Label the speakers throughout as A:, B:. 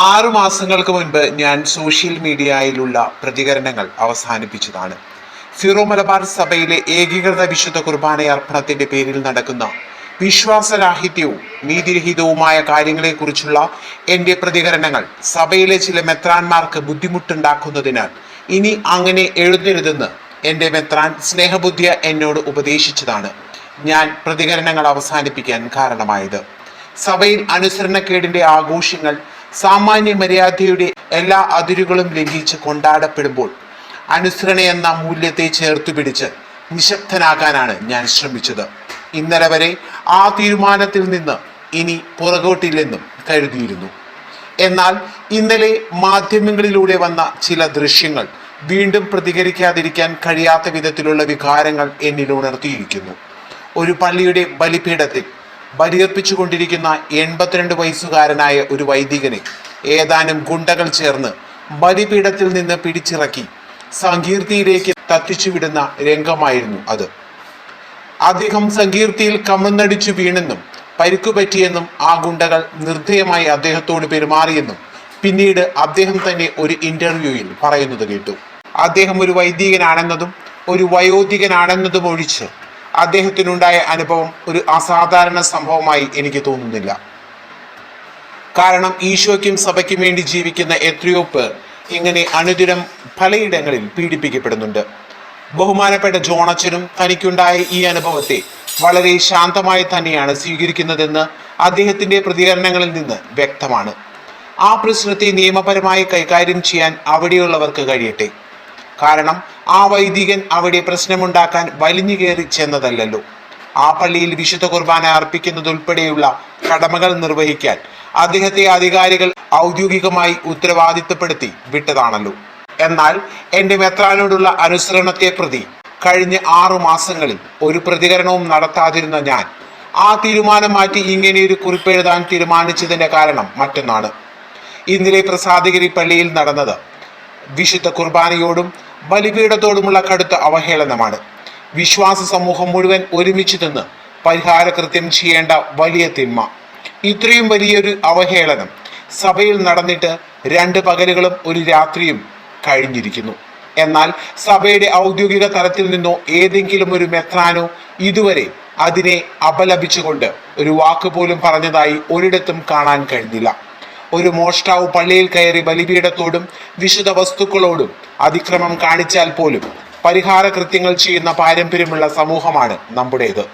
A: ആറു മാസങ്ങൾക്ക് മുൻപ് ഞാൻ സോഷ്യൽ മീഡിയയിലുള്ള പ്രതികരണങ്ങൾ അവസാനിപ്പിച്ചതാണ്. ഫിറോ മലബാർ സഭയിലെ ഏകീകൃത വിശുദ്ധ കുർബാന അർപ്പണത്തിന്റെ പേരിൽ നടക്കുന്ന വിശ്വാസരാഹിത്യവും നീതിരഹിതവുമായ കാര്യങ്ങളെക്കുറിച്ചുള്ള എന്റെ പ്രതികരണങ്ങൾ സഭയിലെ ചില മെത്രാന്മാർക്ക് ബുദ്ധിമുട്ടുണ്ടാക്കുന്നതിനാൽ ഇനി അങ്ങനെ എഴുതരുതെന്ന് എന്റെ മെത്രാൻ സ്നേഹബുദ്ധിയ എന്നോട് ഉപദേശിച്ചതാണ്. ഞാൻ പ്രതികരണങ്ങൾ അവസാനിപ്പിക്കാൻ കാരണമായത്. സഭയിൽ അനുസരണക്കേടിന്റെ ആഘോഷങ്ങൾ സാമാന്യ മര്യാദയുടെ എല്ലാ അതിരുകളും ലംഘിച്ച് കൊണ്ടാടപ്പെടുമ്പോൾ അനുസരണ എന്ന മൂല്യത്തെ ചേർത്തു പിടിച്ച് നിശബ്ദനാകാനാണ് ഞാൻ ശ്രമിച്ചത്. ഇന്നലെ വരെ ആ തീരുമാനത്തിൽ നിന്ന് ഇനി പുറകോട്ടില്ലെന്നും കരുതിയിരുന്നു. എന്നാൽ ഇന്നലെ മാധ്യമങ്ങളിലൂടെ വന്ന ചില ദൃശ്യങ്ങൾ വീണ്ടും പ്രതികരിക്കാതിരിക്കാൻ കഴിയാത്ത വിധത്തിലുള്ള വികാരങ്ങൾ എന്നിൽ ഉണർത്തിയിരിക്കുന്നു. ഒരു പള്ളിയുടെ ബലിപീഠത്തിൽ ബലിയർപ്പിച്ചുകൊണ്ടിരിക്കുന്ന എൺപത്തിരണ്ട് വയസ്സുകാരനായ ഒരു വൈദികനെ ഏതാനും ഗുണ്ടകൾ ചേർന്ന് ബലിപീഠത്തിൽ നിന്ന് പിടിച്ചിറക്കി സങ്കീർത്തിയിലേക്ക് തത്തിച്ചുവിടുന്ന രംഗമായിരുന്നു അത്. അദ്ദേഹം സങ്കീർത്തിയിൽ കമന്നടിച്ചു വീണെന്നും പരിക്കുപറ്റിയെന്നും ആ ഗുണ്ടകൾ നിർദ്ദയമായി അദ്ദേഹത്തോട് പെരുമാറിയെന്നും പിന്നീട് അദ്ദേഹം തന്നെ ഒരു ഇന്റർവ്യൂവിൽ പറയുന്നത് കേട്ടു. അദ്ദേഹം ഒരു വൈദികനാണെന്നതും ഒരു വയോധികനാണെന്നതും ഒഴിച്ച് അദ്ദേഹത്തിനുണ്ടായ അനുഭവം ഒരു അസാധാരണ സംഭവമായി എനിക്ക് തോന്നുന്നില്ല. കാരണം ഈശോയ്ക്കും സഭയ്ക്കും വേണ്ടി ജീവിക്കുന്ന എത്രയോ പേർ ഇങ്ങനെ അനുദിനം പലയിടങ്ങളിൽ പീഡിപ്പിക്കപ്പെടുന്നുണ്ട്. ബഹുമാനപ്പെട്ട ജോണച്ചനും തനിക്കുണ്ടായ ഈ അനുഭവത്തെ വളരെ ശാന്തമായി തന്നെയാണ് സ്വീകരിക്കുന്നതെന്ന് അദ്ദേഹത്തിന്റെ പ്രതികരണങ്ങളിൽ നിന്ന് വ്യക്തമാണ്. ആ പ്രശ്നത്തെ നിയമപരമായി കൈകാര്യം ചെയ്യാൻ അവിടെയുള്ളവർക്ക് കഴിയട്ടെ. കാരണം ആ വൈദികൻ അവിടെ പ്രശ്നമുണ്ടാക്കാൻ വലിഞ്ഞു കയറി ചെന്നതല്ലല്ലോ. ആ പള്ളിയിൽ വിശുദ്ധ കുർബാന അർപ്പിക്കുന്നതുൾപ്പെടെയുള്ള കടമകൾ നിർവഹിക്കാൻ അദ്ദേഹത്തെ അധികാരികൾ ഔദ്യോഗികമായി ഉത്തരവാദിത്തപ്പെടുത്തി വിട്ടതാണല്ലോ. എന്നാൽ എന്റെ മെത്രാനോടുള്ള അനുസരണത്തെ പ്രതി കഴിഞ്ഞ ആറു മാസങ്ങളിൽ ഒരു പ്രതികരണവും നടത്താതിരുന്ന ഞാൻ ആ തീരുമാനം മാറ്റി ഇങ്ങനെയൊരു കുറിപ്പെഴുതാൻ തീരുമാനിച്ചതിന്റെ കാരണം മറ്റൊന്നാണ്. ഇന്നലെ പ്രസാദഗിരി പള്ളിയിൽ നടന്നത് വിശുദ്ധ കുർബാനയോടും ബലിപീഠത്തോടുമുള്ള കടുത്ത അവഹേളനമാണ്. വിശ്വാസ സമൂഹം മുഴുവൻ ഒരുമിച്ച് നിന്ന് പരിഹാര കൃത്യം ചെയ്യേണ്ട വലിയ തിന്മ. ഇത്രയും വലിയൊരു അവഹേളനം സഭയിൽ നടന്നിട്ട് രണ്ട് പകലുകളും ഒരു രാത്രിയും കഴിഞ്ഞിരിക്കുന്നു. എന്നാൽ സഭയുടെ ഔദ്യോഗിക തലത്തിൽ നിന്നോ ഏതെങ്കിലും ഒരു മെത്രാനോ ഇതുവരെ അതിനെ അപലപിച്ചുകൊണ്ട് ഒരു വാക്ക് പോലും പറഞ്ഞതായി ഒരിടത്തും കാണാൻ കഴിഞ്ഞില്ല. ഒരു മോഷ്ടാവ് പള്ളിയിൽ കയറി ബലിപീഠത്തോടും വിശുദ്ധ വസ്തുക്കളോടും അതിക്രമം കാണിച്ചാൽ പോലും പരിഹാര കൃത്യങ്ങൾ ചെയ്യുന്ന പാരമ്പര്യമുള്ള സമൂഹമാണ് നമ്മുടേത്.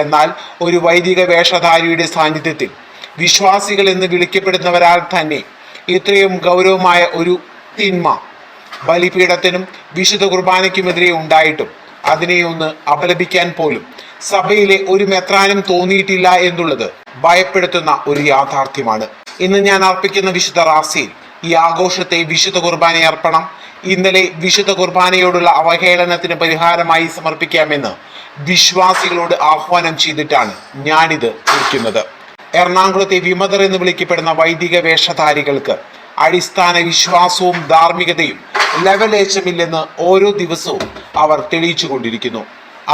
A: എന്നാൽ ഒരു വൈദിക വേഷധാരിയുടെ സാന്നിധ്യത്തിൽ വിശ്വാസികൾ എന്ന് വിളിക്കപ്പെടുന്നവരാൽ തന്നെ ഇത്രയും ഗൗരവമായ ഒരു തിന്മ ബലിപീഠത്തിനും വിശുദ്ധ കുർബാനയ്ക്കുമെതിരെ ഉണ്ടായിട്ടും അതിനെ ഒന്ന് അപലപിക്കാൻ പോലും സഭയിലെ ഒരു മെത്രാനും തോന്നിയിട്ടില്ല എന്നുള്ളത് ഭയപ്പെടുത്തുന്ന ഒരു യാഥാർത്ഥ്യമാണ്. ഇന്ന് ഞാൻ അർപ്പിക്കുന്ന വിശുദ്ധ റാസിയിൽ ഈ ആഘോഷത്തെ വിശുദ്ധ കുർബാന അർപ്പണം ഇന്നലെ വിശുദ്ധ കുർബാനയോടുള്ള അവഹേളനത്തിന് പരിഹാരമായി സമർപ്പിക്കാമെന്ന് വിശ്വാസികളോട് ആഹ്വാനം ചെയ്തിട്ടാണ് ഞാനിത് കുറിക്കുന്നത്. എറണാകുളത്തെ വിമതർ എന്ന് വിളിക്കപ്പെടുന്ന വൈദിക വേഷധാരികൾക്ക് അടിസ്ഥാന വിശ്വാസവും ധാർമ്മികതയും ലെവലേശമില്ലെന്ന് ഓരോ ദിവസവും അവർ തെളിയിച്ചു കൊണ്ടിരിക്കുന്നു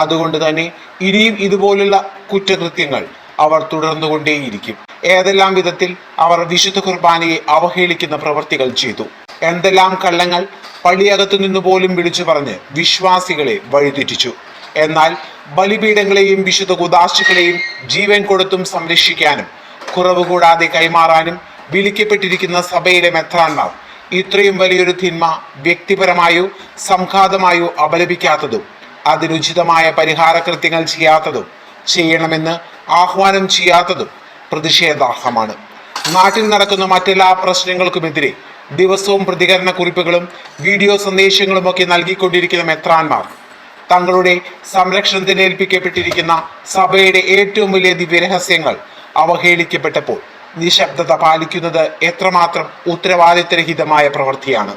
A: അതുകൊണ്ട് തന്നെ ഇനിയും ഇതുപോലുള്ള കുറ്റകൃത്യങ്ങൾ അവർ തുടർന്നുകൊണ്ടേയിരിക്കും. ഏതെല്ലാം വിധത്തിൽ അവർ വിശുദ്ധ കുർബാനയെ അവഹേളിക്കുന്ന പ്രവൃത്തികൾ ചെയ്തു? എന്തെല്ലാം കള്ളങ്ങൾ പള്ളിയകത്തു നിന്ന് പോലും വിളിച്ചു പറഞ്ഞ് വിശ്വാസികളെ വഴിതെറ്റിച്ചു? എന്നാൽ ബലിപീഠങ്ങളെയും വിശുദ്ധ കുദാശുക്കളെയും ജീവൻ കൊടുത്തും സംരക്ഷിക്കാനും കുറവ് കൂടാതെ കൈമാറാനും വിളിക്കപ്പെട്ടിരിക്കുന്ന സഭയിലെ മെത്രാന്മാർ ഇത്രയും വലിയൊരു തിന്മ വ്യക്തിപരമായോ സംഘാതമായോ അപലപിക്കാത്തതും അതിനുചിതമായ പരിഹാര കൃത്യങ്ങൾ ചെയ്യാത്തതും ചെയ്യണമെന്ന് ആഹ്വാനം ചെയ്യാത്തതും പ്രതിഷേധാർഹമാണ്. നാട്ടിൽ നടക്കുന്ന മറ്റെല്ലാ പ്രശ്നങ്ങൾക്കുമെതിരെ ദിവസവും പ്രതികരണ കുറിപ്പുകളും വീഡിയോ സന്ദേശങ്ങളും ഒക്കെ നൽകിക്കൊണ്ടിരിക്കുന്ന മെത്രാന്മാർ തങ്ങളുടെ സംരക്ഷണത്തിന് ഏൽപ്പിക്കപ്പെട്ടിരിക്കുന്ന സഭയുടെ ഏറ്റവും വലിയ ദിവ്യരഹസ്യങ്ങൾ അവഹേളിക്കപ്പെട്ടപ്പോൾ നിശബ്ദത പാലിക്കുന്നത് എത്രമാത്രം ഉത്തരവാദിത്തരഹിതമായ പ്രവൃത്തിയാണ്.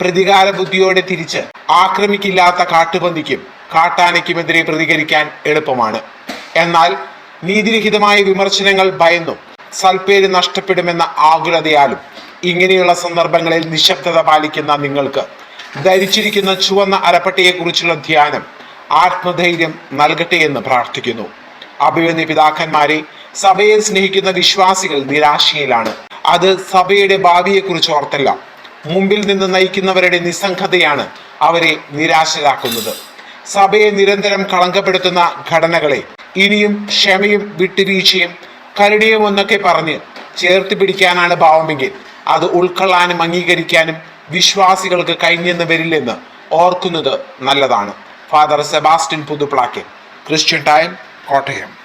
A: പ്രതികാര ബുദ്ധിയോടെ തിരിച്ച് ആക്രമിക്കില്ലാത്ത കാട്ടുപന്തിക്കും കാട്ടാനയ്ക്കുമെതിരെ പ്രതികരിക്കാൻ എളുപ്പമാണ്. എന്നാൽ നീതിരഹിതമായ വിമർശനങ്ങൾ ഭയന്നും സൽപ്പേര് നഷ്ടപ്പെടുമെന്ന ആകുലതയാലും ഇങ്ങനെയുള്ള സന്ദർഭങ്ങളിൽ നിശബ്ദത പാലിക്കുന്ന നിങ്ങൾക്ക് ധരിച്ചിരിക്കുന്ന ചുവന്ന അരപ്പട്ടയെക്കുറിച്ചുള്ള ധ്യാനം ആത്മധൈര്യം നൽകട്ടെ എന്ന് പ്രാർത്ഥിക്കുന്നു. അഭിമന്യ പിതാക്കന്മാരെ സഭയെ സ്നേഹിക്കുന്ന വിശ്വാസികൾ നിരാശയിലാണ്. അത് സഭയുടെ ഭാവിയെക്കുറിച്ച് ഓർത്തല്ല. മുമ്പിൽ നിന്ന് നയിക്കുന്നവരുടെ നിസ്സംഗതയാണ് അവരെ നിരാശരാക്കുന്നത്. സഭയെ നിരന്തരം കളങ്കപ്പെടുത്തുന്ന ഘടനകളെ ഇനിയും ക്ഷമയും വിട്ടുവീഴ്ചയും കരുണയും എന്നൊക്കെ പറഞ്ഞ് ചേർത്ത് പിടിക്കാനാണ് ഭാവമെങ്കിൽ അത് ഉൾക്കൊള്ളാനും അംഗീകരിക്കാനും വിശ്വാസികൾക്ക് കഴിഞ്ഞെന്ന് വരില്ലെന്ന് ഓർക്കുന്നത് നല്ലതാണ്. Father Sebastian Puthuplakkan Christian time Kottayam